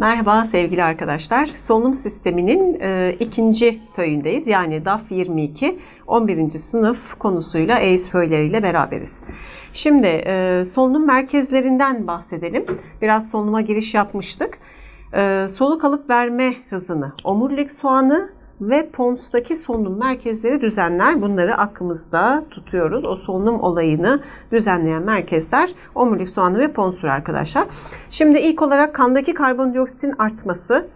Merhaba sevgili arkadaşlar. Solunum sisteminin e, ikinci föyündeyiz. Yani DAF 22 11. sınıf konusuyla EIS föyleriyle beraberiz. Şimdi e, solunum merkezlerinden bahsedelim. Biraz solunuma giriş yapmıştık. E, soluk alıp verme hızını, omurilik soğanı ve Pons'taki solunum merkezleri düzenler. Bunları aklımızda tutuyoruz. O solunum olayını düzenleyen merkezler omurilik soğanı ve Pons'tur arkadaşlar. Şimdi ilk olarak kandaki karbondioksitin artması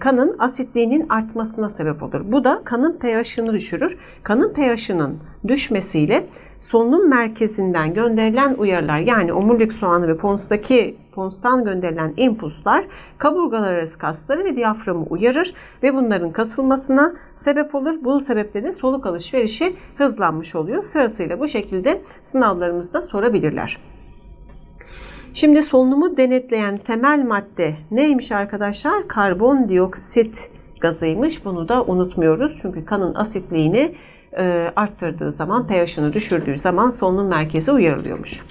kanın asitliğinin artmasına sebep olur. Bu da kanın pH'ını düşürür. Kanın pH'ının düşmesiyle solunum merkezinden gönderilen uyarılar yani omurilik soğanı ve Pons'taki Pons'tan gönderilen impulslar kaburgalar arası kasları ve diyaframı uyarır ve bunların kasılmasına sebep olur. Bu sebeple de soluk alışverişi hızlanmış oluyor. Sırasıyla bu şekilde sınavlarımızda sorabilirler. Şimdi solunumu denetleyen temel madde neymiş arkadaşlar? Karbondioksit gazıymış. Bunu da unutmuyoruz. Çünkü kanın asitliğini e, arttırdığı zaman, pH'ını düşürdüğü zaman solunum merkezi uyarılıyormuş.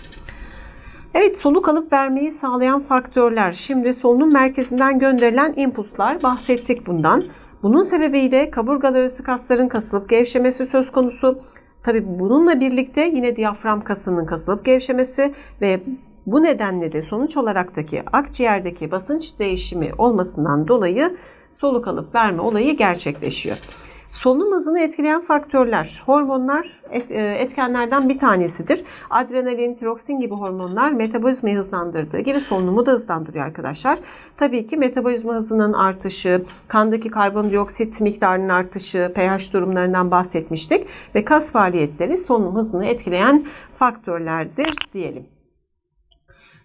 Evet soluk alıp vermeyi sağlayan faktörler. Şimdi solunum merkezinden gönderilen impulslar bahsettik bundan. Bunun sebebiyle kaburgalar arası kasların kasılıp gevşemesi söz konusu. Tabi bununla birlikte yine diyafram kasının kasılıp gevşemesi ve bu nedenle de sonuç olaraktaki akciğerdeki basınç değişimi olmasından dolayı soluk alıp verme olayı gerçekleşiyor. Solunum hızını etkileyen faktörler, hormonlar e, etkenlerden bir tanesidir. Adrenalin, tiroksin gibi hormonlar metabolizmayı hızlandırdığı gibi solunumu da hızlandırıyor arkadaşlar. Tabii ki metabolizma hızının artışı, kandaki karbondioksit miktarının artışı, pH durumlarından bahsetmiştik ve kas faaliyetleri solunum hızını etkileyen faktörlerdir diyelim.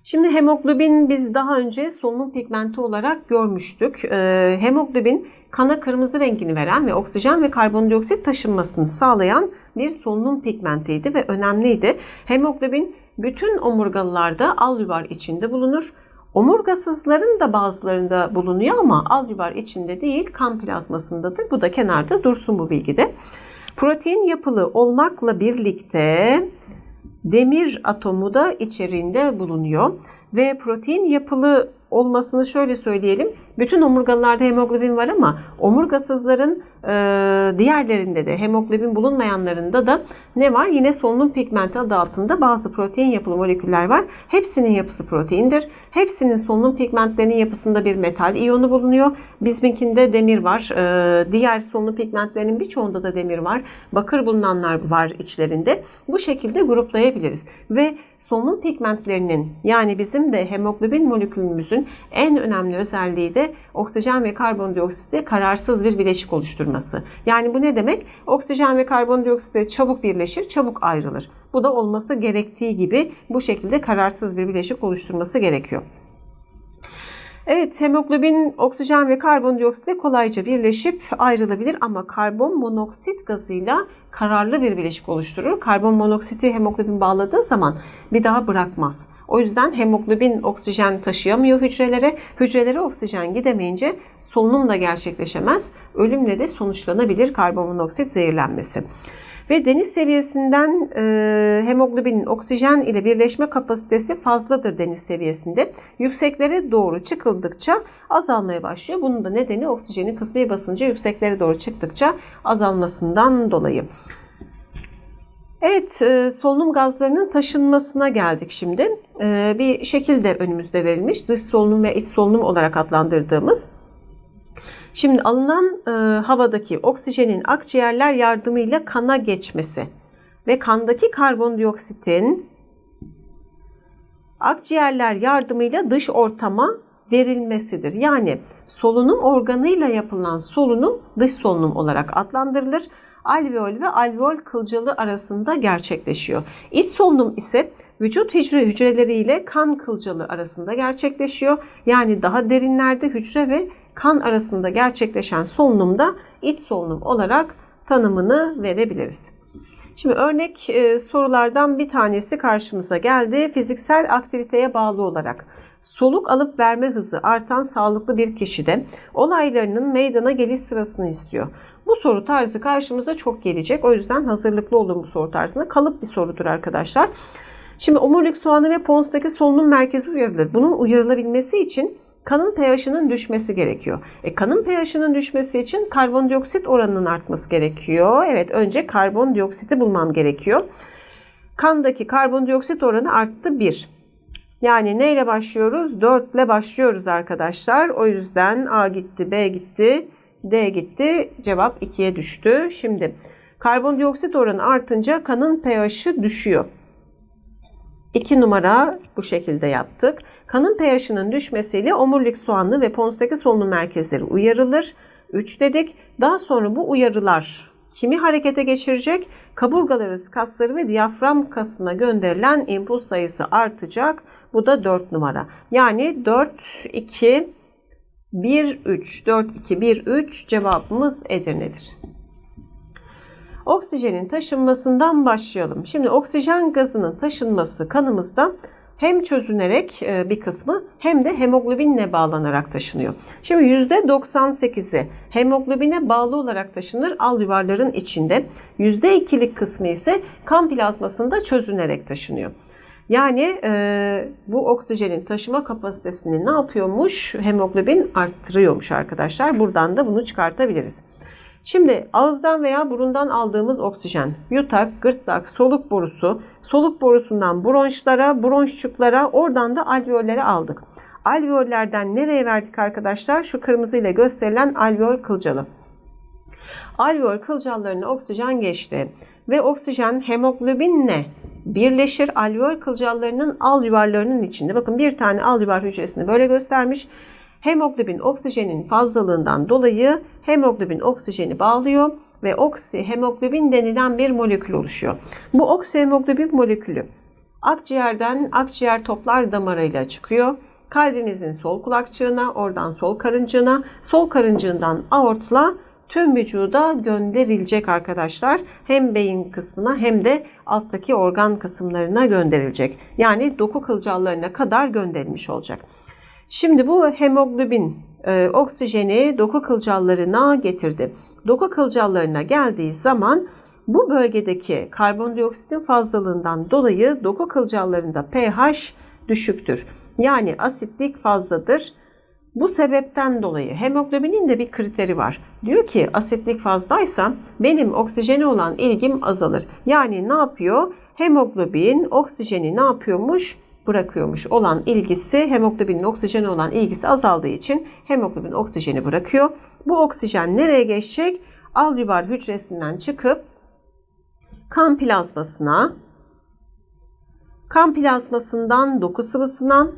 Şimdi hemoglobin biz daha önce solunum pigmenti olarak görmüştük. Ee, hemoglobin kana kırmızı rengini veren ve oksijen ve karbondioksit taşınmasını sağlayan bir solunum pigmentiydi ve önemliydi. Hemoglobin bütün omurgalılarda alüvar içinde bulunur. Omurgasızların da bazılarında bulunuyor ama alüvar içinde değil kan plazmasındadır. Bu da kenarda dursun bu bilgide. Protein yapılı olmakla birlikte demir atomu da içeriğinde bulunuyor. Ve protein yapılı olmasını şöyle söyleyelim. Bütün omurgalılarda hemoglobin var ama omurgasızların e, diğerlerinde de hemoglobin bulunmayanlarında da ne var? Yine solunum pigmenti adı altında bazı protein yapılı moleküller var. Hepsinin yapısı proteindir. Hepsinin solunum pigmentlerinin yapısında bir metal iyonu bulunuyor. Bizimkinde demir var. E, diğer solunum pigmentlerinin birçoğunda da demir var. Bakır bulunanlar var içlerinde. Bu şekilde gruplayabiliriz. Ve solunum pigmentlerinin yani bizim de hemoglobin molekülümüzün en önemli özelliği de oksijen ve karbondioksitte kararsız bir bileşik oluşturması. Yani bu ne demek? Oksijen ve karbondioksit çabuk birleşir, çabuk ayrılır. Bu da olması gerektiği gibi bu şekilde kararsız bir bileşik oluşturması gerekiyor. Evet, hemoglobin oksijen ve karbondioksitle kolayca birleşip ayrılabilir ama karbon monoksit gazıyla kararlı bir bileşik oluşturur. Karbon monoksiti hemoglobin bağladığı zaman bir daha bırakmaz. O yüzden hemoglobin oksijen taşıyamıyor hücrelere. Hücrelere oksijen gidemeyince solunum da gerçekleşemez. Ölümle de sonuçlanabilir karbon monoksit zehirlenmesi. Ve deniz seviyesinden e, hemoglobinin oksijen ile birleşme kapasitesi fazladır deniz seviyesinde. Yükseklere doğru çıkıldıkça azalmaya başlıyor. Bunun da nedeni oksijenin kısmi basıncı yükseklere doğru çıktıkça azalmasından dolayı. Evet, e, solunum gazlarının taşınmasına geldik şimdi. E, bir şekil de önümüzde verilmiş. Dış solunum ve iç solunum olarak adlandırdığımız. Şimdi alınan e, havadaki oksijenin akciğerler yardımıyla kana geçmesi ve kandaki karbondioksitin akciğerler yardımıyla dış ortama verilmesidir. Yani solunum organıyla yapılan solunum dış solunum olarak adlandırılır. Alveol ve alveol kılcalı arasında gerçekleşiyor. İç solunum ise vücut hücre hücreleriyle kan kılcalı arasında gerçekleşiyor. Yani daha derinlerde hücre ve kan arasında gerçekleşen solunumda iç solunum olarak tanımını verebiliriz. Şimdi örnek e, sorulardan bir tanesi karşımıza geldi. Fiziksel aktiviteye bağlı olarak soluk alıp verme hızı artan sağlıklı bir kişide olaylarının meydana geliş sırasını istiyor. Bu soru tarzı karşımıza çok gelecek. O yüzden hazırlıklı olun bu soru tarzına. Kalıp bir sorudur arkadaşlar. Şimdi omurilik soğanı ve Pons'taki solunum merkezi uyarılır. Bunun uyarılabilmesi için kanın pH'ının düşmesi gerekiyor. E, kanın pH'ının düşmesi için karbondioksit oranının artması gerekiyor. Evet önce karbondioksiti bulmam gerekiyor. Kandaki karbondioksit oranı arttı 1. Yani neyle başlıyoruz? 4 ile başlıyoruz arkadaşlar. O yüzden A gitti, B gitti, D gitti. Cevap 2'ye düştü. Şimdi karbondioksit oranı artınca kanın pH'i düşüyor. 2 numara bu şekilde yaptık. Kanın pH'inin düşmesiyle omurilik soğanlı ve Pons'taki solunum merkezleri uyarılır. 3 dedik. Daha sonra bu uyarılar kimi harekete geçirecek? Kaburgaları, kasları ve diyafram kasına gönderilen impuls sayısı artacak. Bu da 4 numara. Yani 4, 2, 1, 3. 4, 2, 1, 3 cevabımız Edirne'dir. Oksijenin taşınmasından başlayalım. Şimdi oksijen gazının taşınması kanımızda hem çözünerek e, bir kısmı hem de hemoglobinle bağlanarak taşınıyor. Şimdi %98'i hemoglobine bağlı olarak taşınır al yuvarların içinde. %2'lik kısmı ise kan plazmasında çözünerek taşınıyor. Yani e, bu oksijenin taşıma kapasitesini ne yapıyormuş? Hemoglobin arttırıyormuş arkadaşlar. Buradan da bunu çıkartabiliriz. Şimdi ağızdan veya burundan aldığımız oksijen, yutak, gırtlak, soluk borusu, soluk borusundan bronşlara, bronşçuklara, oradan da alveollere aldık. Alveollerden nereye verdik arkadaşlar? Şu kırmızı ile gösterilen alveol kılcalı. Alveol kılcallarına oksijen geçti ve oksijen hemoglobinle birleşir alveol kılcallarının al yuvarlarının içinde. Bakın bir tane al yuvar hücresini böyle göstermiş. Hemoglobin oksijenin fazlalığından dolayı hemoglobin oksijeni bağlıyor ve oksi hemoglobin denilen bir molekül oluşuyor. Bu oksi hemoglobin molekülü akciğerden akciğer toplar damarıyla çıkıyor. Kalbimizin sol kulakçığına, oradan sol karıncığına, sol karıncığından aortla tüm vücuda gönderilecek arkadaşlar. Hem beyin kısmına hem de alttaki organ kısımlarına gönderilecek. Yani doku kılcallarına kadar gönderilmiş olacak. Şimdi bu hemoglobin e, oksijeni doku kılcallarına getirdi. Doku kılcallarına geldiği zaman bu bölgedeki karbondioksitin fazlalığından dolayı doku kılcallarında pH düşüktür. Yani asitlik fazladır. Bu sebepten dolayı hemoglobinin de bir kriteri var. Diyor ki asitlik fazlaysa benim oksijene olan ilgim azalır. Yani ne yapıyor? Hemoglobin oksijeni ne yapıyormuş? Bırakıyormuş olan ilgisi hemoglobinin oksijene olan ilgisi azaldığı için hemoglobin oksijeni bırakıyor. Bu oksijen nereye geçecek? Alveolar hücresinden çıkıp kan plazmasına, kan plazmasından doku sıvısına,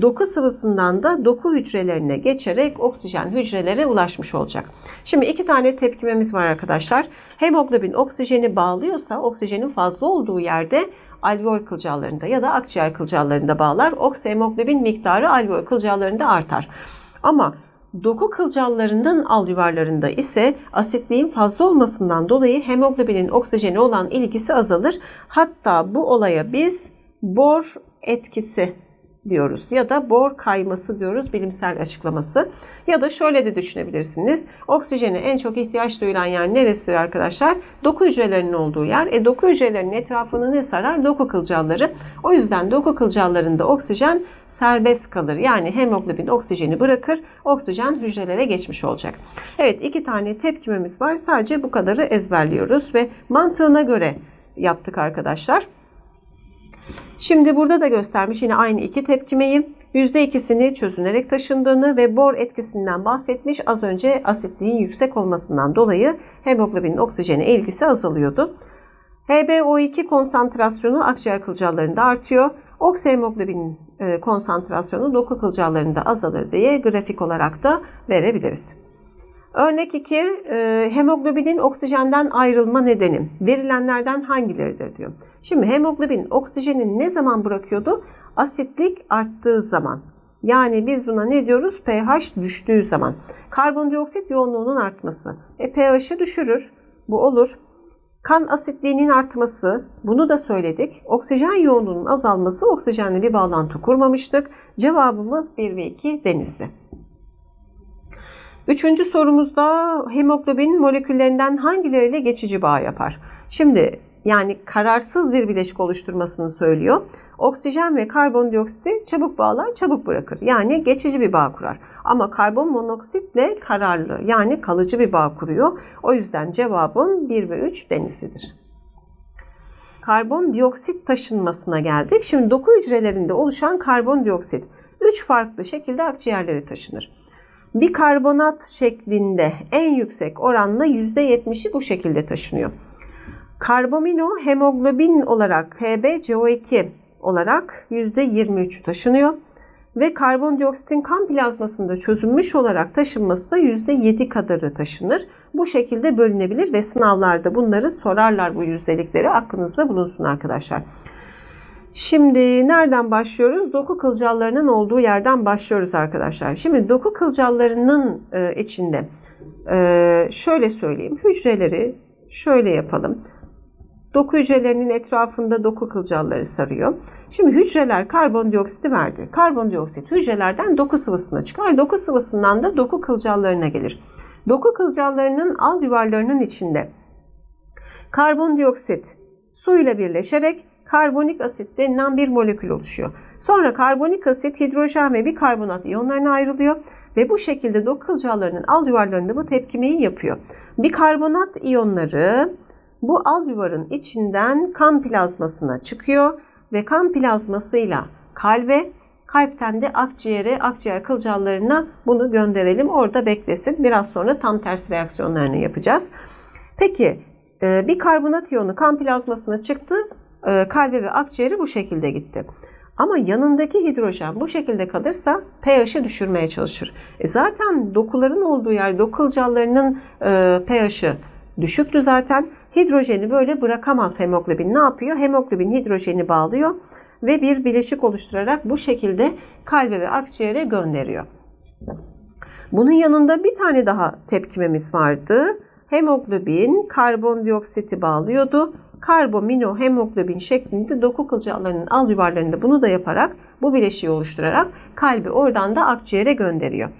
doku sıvısından da doku hücrelerine geçerek oksijen hücrelere ulaşmış olacak. Şimdi iki tane tepkimemiz var arkadaşlar. Hemoglobin oksijeni bağlıyorsa oksijenin fazla olduğu yerde alveol kılcallarında ya da akciğer kılcallarında bağlar. Oksihemoglobin miktarı alveol kılcallarında artar. Ama doku kılcallarının al yuvarlarında ise asitliğin fazla olmasından dolayı hemoglobinin oksijeni olan ilgisi azalır. Hatta bu olaya biz bor etkisi diyoruz ya da bor kayması diyoruz bilimsel açıklaması. Ya da şöyle de düşünebilirsiniz. Oksijene en çok ihtiyaç duyulan yer neresidir arkadaşlar? Doku hücrelerinin olduğu yer. E doku hücrelerinin etrafını ne sarar? Doku kılcalları. O yüzden doku kılcallarında oksijen serbest kalır. Yani hemoglobin oksijeni bırakır. Oksijen hücrelere geçmiş olacak. Evet iki tane tepkimemiz var. Sadece bu kadarı ezberliyoruz ve mantığına göre yaptık arkadaşlar. Şimdi burada da göstermiş yine aynı iki tepkimeyi. %2'sini çözünerek taşındığını ve bor etkisinden bahsetmiş. Az önce asitliğin yüksek olmasından dolayı hemoglobinin oksijene ilgisi azalıyordu. HbO2 konsantrasyonu akciğer kılcallarında artıyor. Oksihemoglobin e, konsantrasyonu doku kılcallarında azalır diye grafik olarak da verebiliriz. Örnek 2, e, hemoglobinin oksijenden ayrılma nedeni verilenlerden hangileridir diyor. Şimdi hemoglobin oksijeni ne zaman bırakıyordu? Asitlik arttığı zaman. Yani biz buna ne diyoruz? pH düştüğü zaman. Karbondioksit yoğunluğunun artması. E pH'i düşürür. Bu olur. Kan asitliğinin artması, bunu da söyledik. Oksijen yoğunluğunun azalması, oksijenle bir bağlantı kurmamıştık. Cevabımız 1 ve 2 denizli. Üçüncü sorumuzda hemoglobin moleküllerinden hangileriyle geçici bağ yapar? Şimdi yani kararsız bir bileşik oluşturmasını söylüyor. Oksijen ve karbondioksiti çabuk bağlar, çabuk bırakır. Yani geçici bir bağ kurar. Ama karbon monoksitle kararlı yani kalıcı bir bağ kuruyor. O yüzden cevabın 1 ve 3 denizlidir. Karbondioksit taşınmasına geldik. Şimdi doku hücrelerinde oluşan karbondioksit 3 farklı şekilde akciğerlere taşınır. Bir karbonat şeklinde en yüksek oranla %70'i bu şekilde taşınıyor. Karbamino hemoglobin olarak HbCO2 olarak %23 taşınıyor ve karbondioksitin kan plazmasında çözülmüş olarak taşınması da %7 kadarı taşınır. Bu şekilde bölünebilir ve sınavlarda bunları sorarlar bu yüzdelikleri. Aklınızda bulunsun arkadaşlar. Şimdi nereden başlıyoruz? Doku kılcallarının olduğu yerden başlıyoruz arkadaşlar. Şimdi doku kılcallarının e, içinde e, şöyle söyleyeyim. Hücreleri şöyle yapalım. Doku hücrelerinin etrafında doku kılcalları sarıyor. Şimdi hücreler karbondioksiti verdi. Karbondioksit hücrelerden doku sıvısına çıkar. Doku sıvısından da doku kılcallarına gelir. Doku kılcallarının al yuvarlarının içinde karbondioksit su ile birleşerek karbonik asit denilen bir molekül oluşuyor. Sonra karbonik asit hidrojen ve bikarbonat iyonlarına ayrılıyor ve bu şekilde doku kılcallarının al yuvarlarında bu tepkimeyi yapıyor. Bikarbonat iyonları bu al yuvarın içinden kan plazmasına çıkıyor ve kan plazmasıyla kalbe, kalpten de akciğere, akciğer kılcallarına bunu gönderelim. Orada beklesin. Biraz sonra tam tersi reaksiyonlarını yapacağız. Peki e, bir karbonat iyonu kan plazmasına çıktı. E, kalbe ve akciğeri bu şekilde gitti. Ama yanındaki hidrojen bu şekilde kalırsa pH'i düşürmeye çalışır. E zaten dokuların olduğu yer, dokulcallarının e, pH'i düşüktü zaten. Hidrojeni böyle bırakamaz hemoglobin. Ne yapıyor? Hemoglobin hidrojeni bağlıyor ve bir bileşik oluşturarak bu şekilde kalbe ve akciğere gönderiyor. Bunun yanında bir tane daha tepkimemiz vardı. Hemoglobin karbondioksiti bağlıyordu. Karbomino hemoglobin şeklinde doku kılcallarının al yuvarlarında bunu da yaparak bu bileşiği oluşturarak kalbi oradan da akciğere gönderiyor.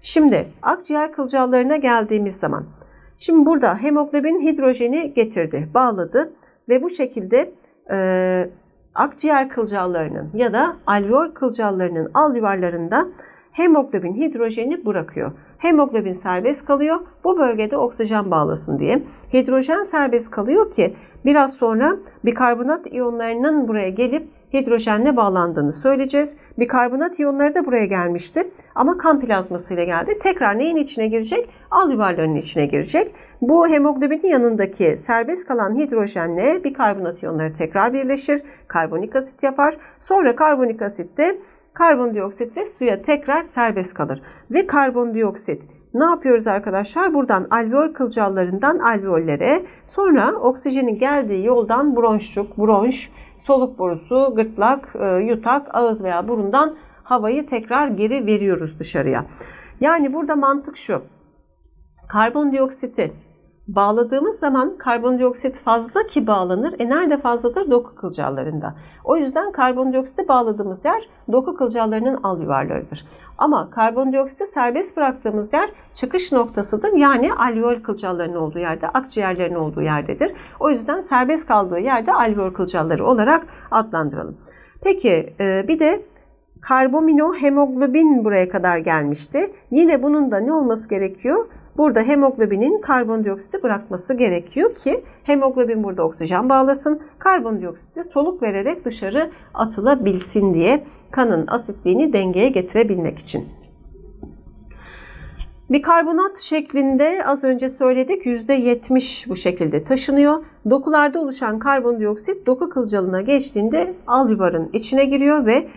Şimdi akciğer kılcallarına geldiğimiz zaman Şimdi burada hemoglobin hidrojeni getirdi, bağladı ve bu şekilde e, akciğer kılcallarının ya da alveol kılcallarının al yuvarlarında hemoglobin hidrojeni bırakıyor. Hemoglobin serbest kalıyor. Bu bölgede oksijen bağlasın diye. Hidrojen serbest kalıyor ki biraz sonra bikarbonat iyonlarının buraya gelip hidrojenle bağlandığını söyleyeceğiz. Bikarbonat iyonları da buraya gelmişti ama kan plazmasıyla geldi. Tekrar neyin içine girecek? Al yuvarlarının içine girecek. Bu hemoglobinin yanındaki serbest kalan hidrojenle bikarbonat iyonları tekrar birleşir. Karbonik asit yapar. Sonra karbonik asit de karbondioksit ve suya tekrar serbest kalır. Ve karbondioksit ne yapıyoruz arkadaşlar? Buradan alveol kılcallarından alveollere sonra oksijenin geldiği yoldan bronşçuk, bronş, soluk borusu, gırtlak, e, yutak, ağız veya burundan havayı tekrar geri veriyoruz dışarıya. Yani burada mantık şu. Karbondioksiti bağladığımız zaman karbondioksit fazla ki bağlanır. E nerede fazladır? Doku kılcallarında. O yüzden karbondioksiti bağladığımız yer doku kılcallarının al yuvarlarıdır. Ama karbondioksiti serbest bıraktığımız yer çıkış noktasıdır. Yani alveol kılcallarının olduğu yerde, akciğerlerin olduğu yerdedir. O yüzden serbest kaldığı yerde alveol kılcalları olarak adlandıralım. Peki e, bir de karbomino hemoglobin buraya kadar gelmişti. Yine bunun da ne olması gerekiyor? Burada hemoglobinin karbondioksiti bırakması gerekiyor ki hemoglobin burada oksijen bağlasın. Karbondioksiti soluk vererek dışarı atılabilsin diye kanın asitliğini dengeye getirebilmek için. Bir karbonat şeklinde az önce söyledik %70 bu şekilde taşınıyor. Dokularda oluşan karbondioksit doku kılcalına geçtiğinde al yuvarın içine giriyor ve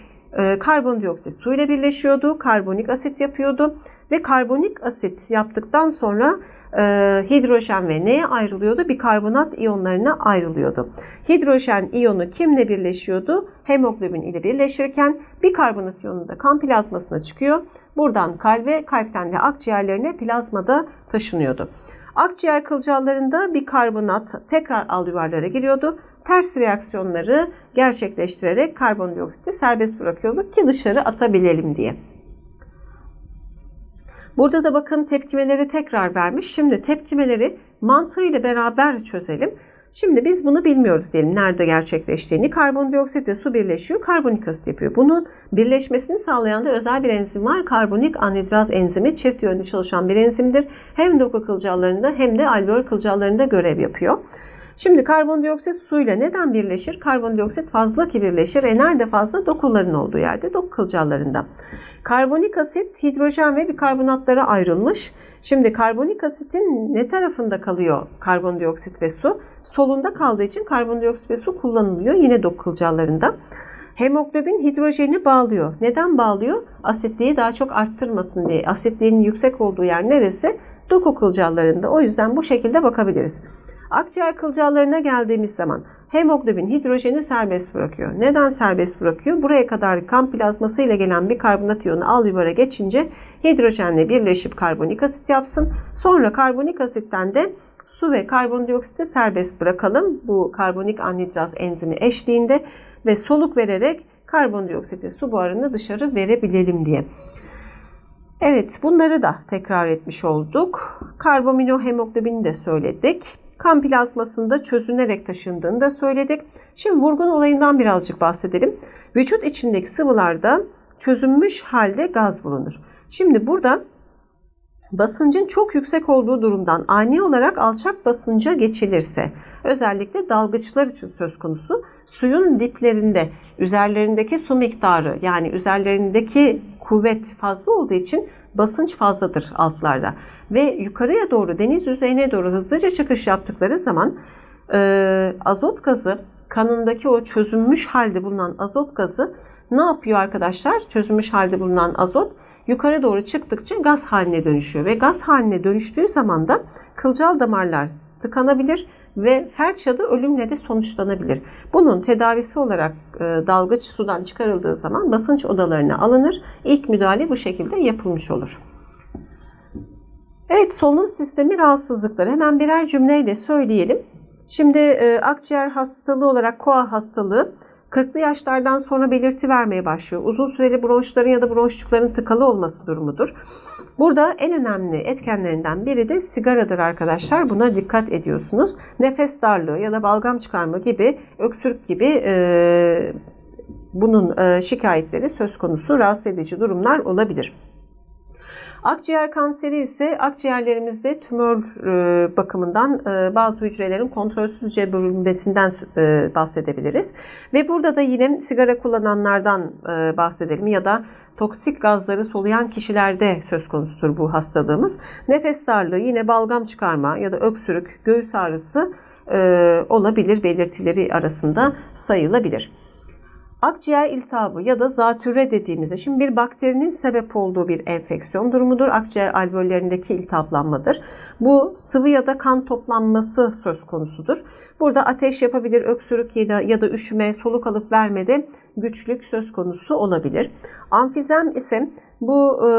karbondioksit su ile birleşiyordu, karbonik asit yapıyordu ve karbonik asit yaptıktan sonra e, hidrojen ve neye ayrılıyordu? Bir karbonat iyonlarına ayrılıyordu. Hidrojen iyonu kimle birleşiyordu? Hemoglobin ile birleşirken bir karbonat iyonu da kan plazmasına çıkıyor. Buradan kalbe, kalpten de akciğerlerine plazmada taşınıyordu. Akciğer kılcallarında bir karbonat tekrar al yuvarlara giriyordu ters reaksiyonları gerçekleştirerek karbondioksiti serbest bırakıyorduk ki dışarı atabilelim diye. Burada da bakın tepkimeleri tekrar vermiş. Şimdi tepkimeleri mantığıyla beraber çözelim. Şimdi biz bunu bilmiyoruz diyelim nerede gerçekleştiğini. Karbondioksit ve su birleşiyor, karbonik asit yapıyor. Bunun birleşmesini sağlayan da özel bir enzim var. Karbonik anhidraz enzimi çift yönlü çalışan bir enzimdir. Hem doku kılcallarında hem de alveol kılcallarında görev yapıyor. Şimdi karbondioksit suyla neden birleşir? Karbondioksit fazla ki birleşir. E nerede fazla? Dokuların olduğu yerde, doku kılcallarında. Karbonik asit hidrojen ve bikarbonatlara ayrılmış. Şimdi karbonik asitin ne tarafında kalıyor karbondioksit ve su? Solunda kaldığı için karbondioksit ve su kullanılıyor yine doku kılcallarında. Hemoglobin hidrojeni bağlıyor. Neden bağlıyor? Asitliği daha çok arttırmasın diye. Asitliğin yüksek olduğu yer neresi? Doku kılcallarında. O yüzden bu şekilde bakabiliriz. Akciğer kılcallarına geldiğimiz zaman hemoglobin hidrojeni serbest bırakıyor. Neden serbest bırakıyor? Buraya kadar kan plazması ile gelen bir karbonat iyonu alveolara geçince hidrojenle birleşip karbonik asit yapsın. Sonra karbonik asitten de su ve karbondioksiti serbest bırakalım. Bu karbonik anhidraz enzimi eşliğinde ve soluk vererek karbondioksiti su buharını dışarı verebilelim diye. Evet bunları da tekrar etmiş olduk. Karbaminohemoglobini de söyledik kan plazmasında çözünerek taşındığını da söyledik. Şimdi vurgun olayından birazcık bahsedelim. Vücut içindeki sıvılarda çözünmüş halde gaz bulunur. Şimdi burada basıncın çok yüksek olduğu durumdan ani olarak alçak basınca geçilirse özellikle dalgıçlar için söz konusu suyun diplerinde üzerlerindeki su miktarı yani üzerlerindeki kuvvet fazla olduğu için basınç fazladır altlarda. Ve yukarıya doğru deniz yüzeyine doğru hızlıca çıkış yaptıkları zaman e, azot gazı kanındaki o çözünmüş halde bulunan azot gazı ne yapıyor arkadaşlar? Çözünmüş halde bulunan azot yukarı doğru çıktıkça gaz haline dönüşüyor ve gaz haline dönüştüğü zaman da kılcal damarlar tıkanabilir ve felç ya da ölümle de sonuçlanabilir. Bunun tedavisi olarak e, dalgıç sudan çıkarıldığı zaman basınç odalarına alınır. İlk müdahale bu şekilde yapılmış olur. Evet solunum sistemi rahatsızlıkları hemen birer cümleyle söyleyelim. Şimdi e, akciğer hastalığı olarak koa hastalığı 40'lı yaşlardan sonra belirti vermeye başlıyor. Uzun süreli bronşların ya da bronşçukların tıkalı olması durumudur. Burada en önemli etkenlerinden biri de sigaradır arkadaşlar. Buna dikkat ediyorsunuz. Nefes darlığı ya da balgam çıkarma gibi, öksürük gibi e, bunun e, şikayetleri söz konusu rahatsız edici durumlar olabilir. Akciğer kanseri ise akciğerlerimizde tümör e, bakımından e, bazı hücrelerin kontrolsüzce bölünmesinden e, bahsedebiliriz. Ve burada da yine sigara kullananlardan bahsedelim ya da toksik gazları soluyan kişilerde söz konusudur bu hastalığımız. Nefes darlığı, yine balgam çıkarma ya da öksürük, göğüs ağrısı olabilir belirtileri arasında sayılabilir. Akciğer iltihabı ya da zatürre dediğimizde şimdi bir bakterinin sebep olduğu bir enfeksiyon durumudur. Akciğer alveollerindeki iltihaplanmadır. Bu sıvı ya da kan toplanması söz konusudur. Burada ateş yapabilir, öksürük ya da, ya da üşüme, soluk alıp vermede güçlük söz konusu olabilir. Amfizem ise bu e,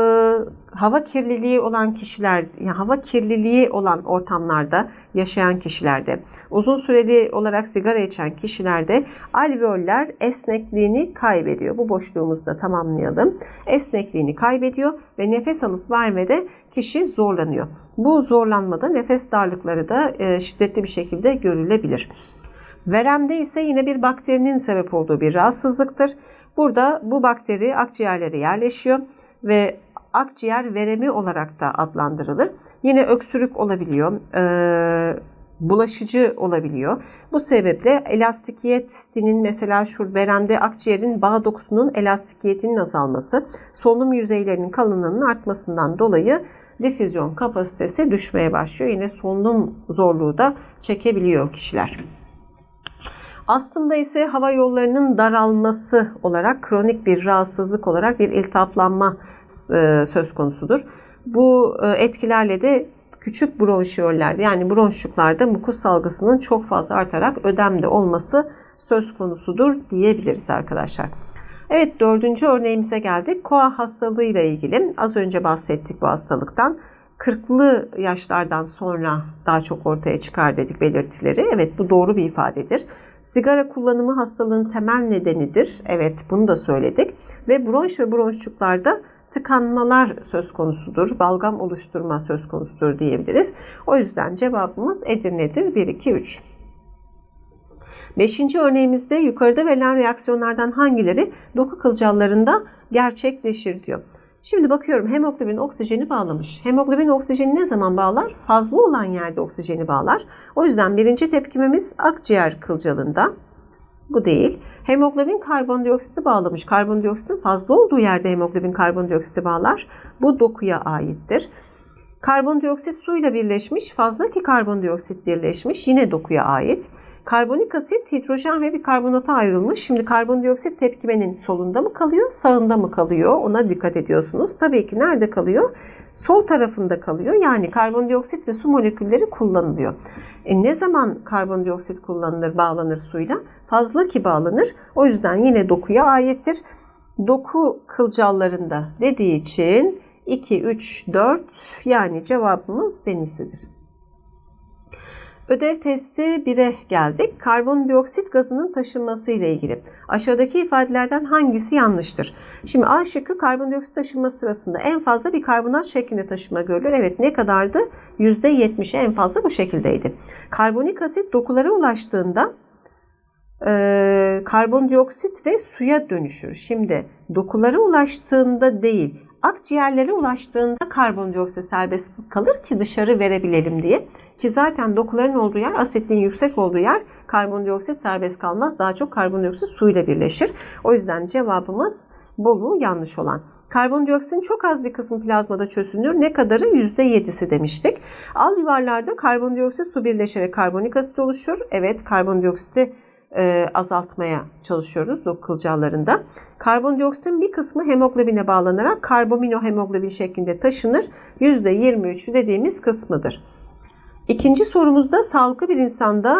hava kirliliği olan kişiler, yani hava kirliliği olan ortamlarda yaşayan kişilerde, uzun süreli olarak sigara içen kişilerde alveoller esnekliğini kaybediyor. Bu boşluğumuzu da tamamlayalım. Esnekliğini kaybediyor ve nefes alıp vermede kişi zorlanıyor. Bu zorlanmada nefes darlıkları da e, şiddetli bir şekilde görülebilir. Veremde ise yine bir bakterinin sebep olduğu bir rahatsızlıktır. Burada bu bakteri akciğerlere yerleşiyor ve akciğer veremi olarak da adlandırılır. Yine öksürük olabiliyor, e, bulaşıcı olabiliyor. Bu sebeple elastikiyetinin mesela şu veremde akciğerin bağ dokusunun elastikiyetinin azalması, solunum yüzeylerinin kalınlığının artmasından dolayı difüzyon kapasitesi düşmeye başlıyor. Yine solunum zorluğu da çekebiliyor kişiler. Astımda ise hava yollarının daralması olarak kronik bir rahatsızlık olarak bir iltihaplanma e, söz konusudur. Bu e, etkilerle de küçük bronşiyollerde yani bronşluklarda mukus salgısının çok fazla artarak ödemde olması söz konusudur diyebiliriz arkadaşlar. Evet dördüncü örneğimize geldik. Koa hastalığı ile ilgili az önce bahsettik bu hastalıktan. 40'lı yaşlardan sonra daha çok ortaya çıkar dedik belirtileri. Evet bu doğru bir ifadedir. Sigara kullanımı hastalığın temel nedenidir. Evet bunu da söyledik. Ve bronş ve bronşçuklarda tıkanmalar söz konusudur. Balgam oluşturma söz konusudur diyebiliriz. O yüzden cevabımız Edirne'dir. 1, 2, 3. Beşinci örneğimizde yukarıda verilen reaksiyonlardan hangileri doku kılcallarında gerçekleşir diyor. Şimdi bakıyorum hemoglobin oksijeni bağlamış. Hemoglobin oksijeni ne zaman bağlar? Fazla olan yerde oksijeni bağlar. O yüzden birinci tepkimemiz akciğer kılcalında. Bu değil. Hemoglobin karbondioksiti bağlamış. Karbondioksitin fazla olduğu yerde hemoglobin karbondioksiti bağlar. Bu dokuya aittir. Karbondioksit suyla birleşmiş. Fazla ki karbondioksit birleşmiş. Yine dokuya ait. Karbonik asit hidrojen ve bir karbonata ayrılmış. Şimdi karbondioksit tepkimenin solunda mı kalıyor, sağında mı kalıyor? Ona dikkat ediyorsunuz. Tabii ki nerede kalıyor? Sol tarafında kalıyor. Yani karbondioksit ve su molekülleri kullanılıyor. E ne zaman karbondioksit kullanılır, bağlanır suyla? Fazla ki bağlanır. O yüzden yine dokuya aittir. Doku kılcallarında dediği için 2, 3, 4 yani cevabımız denizlidir. Ödev testi 1'e geldik. Karbondioksit gazının taşınması ile ilgili. Aşağıdaki ifadelerden hangisi yanlıştır? Şimdi A şıkkı karbondioksit taşınması sırasında en fazla bir karbonat şeklinde taşıma görülür. Evet ne kadardı? %70'i en fazla bu şekildeydi. Karbonik asit dokulara ulaştığında e, karbondioksit ve suya dönüşür. Şimdi dokulara ulaştığında değil, akciğerlere ulaştığında karbondioksit serbest kalır ki dışarı verebilelim diye. Ki zaten dokuların olduğu yer, asitliğin yüksek olduğu yer karbondioksit serbest kalmaz. Daha çok karbondioksit suyla birleşir. O yüzden cevabımız Bolu yanlış olan. Karbondioksitin çok az bir kısmı plazmada çözünür. Ne kadarı? %7'si demiştik. Al yuvarlarda karbondioksit su birleşerek karbonik asit oluşur. Evet karbondioksiti e, azaltmaya çalışıyoruz kılcallarında. Karbondioksitin bir kısmı hemoglobine bağlanarak karbaminohemoglobin şeklinde taşınır. %23'ü dediğimiz kısmıdır. İkinci sorumuzda sağlıklı bir insanda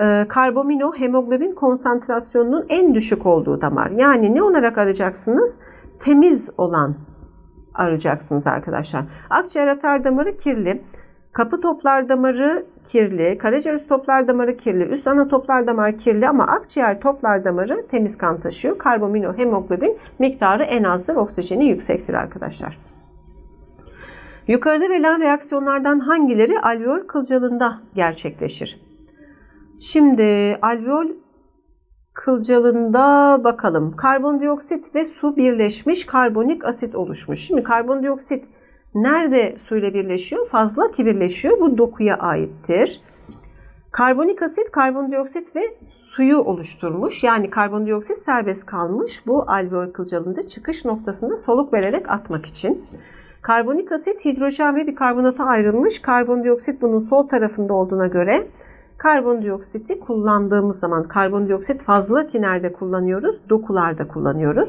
e, karbaminohemoglobin konsantrasyonunun en düşük olduğu damar. Yani ne olarak arayacaksınız? Temiz olan arayacaksınız arkadaşlar. Akciğer atar damarı kirli. Kapı toplar damarı kirli, karaciğer toplar damarı kirli, üst ana toplar damarı kirli ama akciğer toplar damarı temiz kan taşıyor. Karbaminohemoglobin miktarı en azdır, oksijeni yüksektir arkadaşlar. Yukarıda verilen reaksiyonlardan hangileri alveol kılcalında gerçekleşir? Şimdi alveol kılcalında bakalım. Karbondioksit ve su birleşmiş karbonik asit oluşmuş. Şimdi karbondioksit nerede suyla birleşiyor? Fazla ki birleşiyor. Bu dokuya aittir. Karbonik asit, karbondioksit ve suyu oluşturmuş. Yani karbondioksit serbest kalmış. Bu alveol kılcalında çıkış noktasında soluk vererek atmak için. Karbonik asit hidrojen ve bir karbonata ayrılmış. Karbondioksit bunun sol tarafında olduğuna göre karbondioksiti kullandığımız zaman karbondioksit fazla ki nerede kullanıyoruz? Dokularda kullanıyoruz.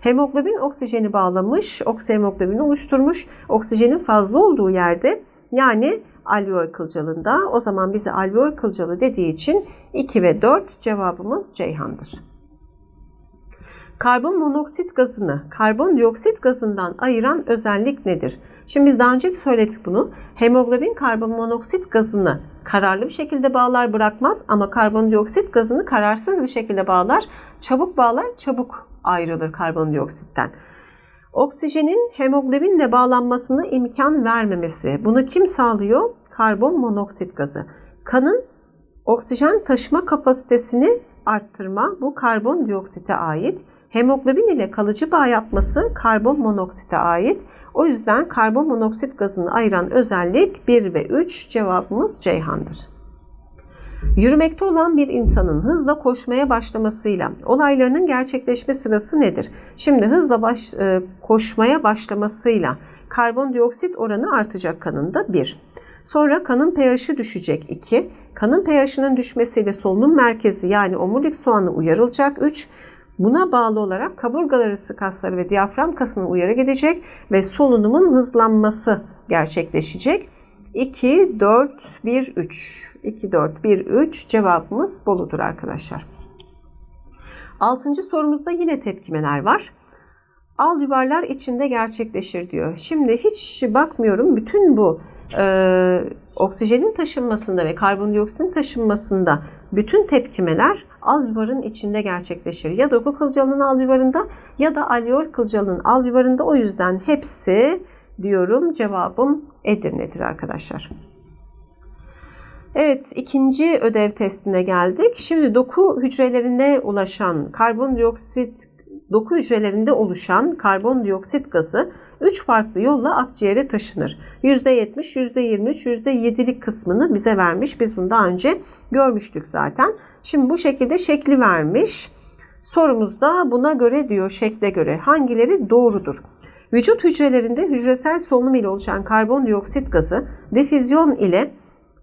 Hemoglobin oksijeni bağlamış, oksihemoglobin oluşturmuş. Oksijenin fazla olduğu yerde yani alveol kılcalında o zaman bize alveol kılcalı dediği için 2 ve 4 cevabımız Ceyhan'dır. Karbon monoksit gazını karbondioksit gazından ayıran özellik nedir? Şimdi biz daha önce söyledik bunu. Hemoglobin karbon monoksit gazını kararlı bir şekilde bağlar bırakmaz ama karbondioksit gazını kararsız bir şekilde bağlar. Çabuk bağlar, çabuk ayrılır karbondioksitten. Oksijenin hemoglobinle bağlanmasına imkan vermemesi. Bunu kim sağlıyor? Karbon monoksit gazı. Kanın oksijen taşıma kapasitesini arttırma bu karbondioksite ait. Hemoglobin ile kalıcı bağ yapması karbon monoksite ait. O yüzden karbon monoksit gazını ayıran özellik 1 ve 3 cevabımız Ceyhan'dır. Yürümekte olan bir insanın hızla koşmaya başlamasıyla olaylarının gerçekleşme sırası nedir? Şimdi hızla baş, e, koşmaya başlamasıyla karbondioksit oranı artacak kanında 1. Sonra kanın pH'i düşecek 2. Kanın pH'inin düşmesiyle solunum merkezi yani omurilik soğanı uyarılacak 3. Buna bağlı olarak kaburgalar arası kasları ve diyafram kasına uyarı gidecek ve solunumun hızlanması gerçekleşecek. 2, 4, 1, 3. 2, 4, 1, 3 cevabımız Bolu'dur arkadaşlar. Altıncı sorumuzda yine tepkimeler var. Al yuvarlar içinde gerçekleşir diyor. Şimdi hiç bakmıyorum bütün bu e, oksijenin taşınmasında ve karbondioksitin taşınmasında bütün tepkimeler alveolün içinde gerçekleşir. Ya doku kılcalının alveolunda ya da alveol kılcalının alveolunda. O yüzden hepsi diyorum cevabım Edirne'dir arkadaşlar. Evet, ikinci ödev testine geldik. Şimdi doku hücrelerine ulaşan karbondioksit doku hücrelerinde oluşan karbondioksit gazı 3 farklı yolla akciğere taşınır. %70, %23, %7'lik kısmını bize vermiş. Biz bunu daha önce görmüştük zaten. Şimdi bu şekilde şekli vermiş. Sorumuzda buna göre diyor şekle göre hangileri doğrudur? Vücut hücrelerinde hücresel solunum ile oluşan karbondioksit gazı difüzyon ile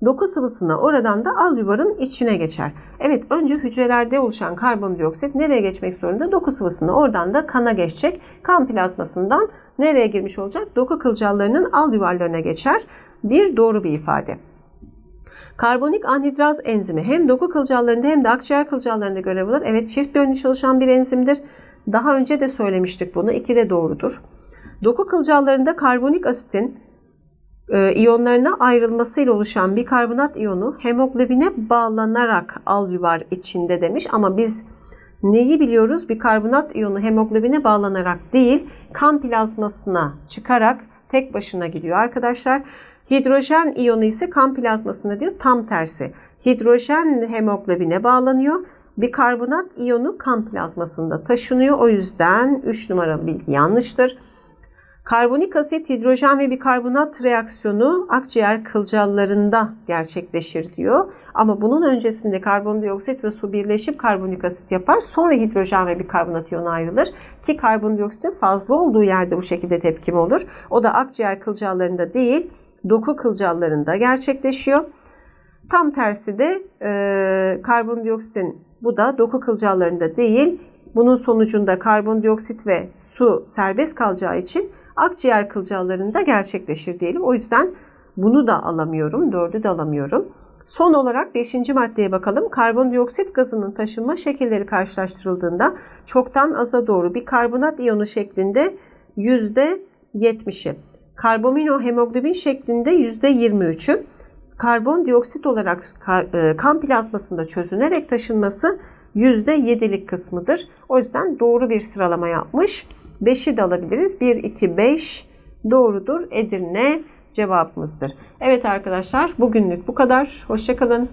doku sıvısına oradan da al yuvarın içine geçer. Evet önce hücrelerde oluşan karbondioksit nereye geçmek zorunda? Doku sıvısına oradan da kana geçecek. Kan plazmasından nereye girmiş olacak? Doku kılcallarının al yuvarlarına geçer. Bir doğru bir ifade. Karbonik anhidraz enzimi hem doku kılcallarında hem de akciğer kılcallarında görev alır. Evet çift yönlü çalışan bir enzimdir. Daha önce de söylemiştik bunu. İki de doğrudur. Doku kılcallarında karbonik asitin e, iyonlarına ayrılmasıyla oluşan bikarbonat iyonu hemoglobine bağlanarak alüvar içinde demiş ama biz neyi biliyoruz? Bikarbonat iyonu hemoglobine bağlanarak değil kan plazmasına çıkarak tek başına gidiyor arkadaşlar. Hidrojen iyonu ise kan plazmasında diyor tam tersi. Hidrojen hemoglobine bağlanıyor. Bikarbonat iyonu kan plazmasında taşınıyor. O yüzden 3 numaralı bilgi yanlıştır. Karbonik asit, hidrojen ve bikarbonat reaksiyonu akciğer kılcallarında gerçekleşir diyor. Ama bunun öncesinde karbondioksit ve su birleşip karbonik asit yapar. Sonra hidrojen ve bikarbonat iyonu ayrılır. Ki karbondioksitin fazla olduğu yerde bu şekilde tepkim olur. O da akciğer kılcallarında değil, doku kılcallarında gerçekleşiyor. Tam tersi de e, karbondioksitin bu da doku kılcallarında değil, bunun sonucunda karbondioksit ve su serbest kalacağı için akciğer kılcallarında gerçekleşir diyelim. O yüzden bunu da alamıyorum, dördü de alamıyorum. Son olarak beşinci maddeye bakalım. Karbondioksit gazının taşınma şekilleri karşılaştırıldığında çoktan aza doğru bir karbonat iyonu şeklinde %70'i, karbamino hemoglobin şeklinde %23'ü, karbondioksit olarak e, kan plazmasında çözünerek taşınması %7'lik kısmıdır. O yüzden doğru bir sıralama yapmış. 5'i de alabiliriz. 1, 2, 5 doğrudur. Edirne cevabımızdır. Evet arkadaşlar bugünlük bu kadar. Hoşçakalın.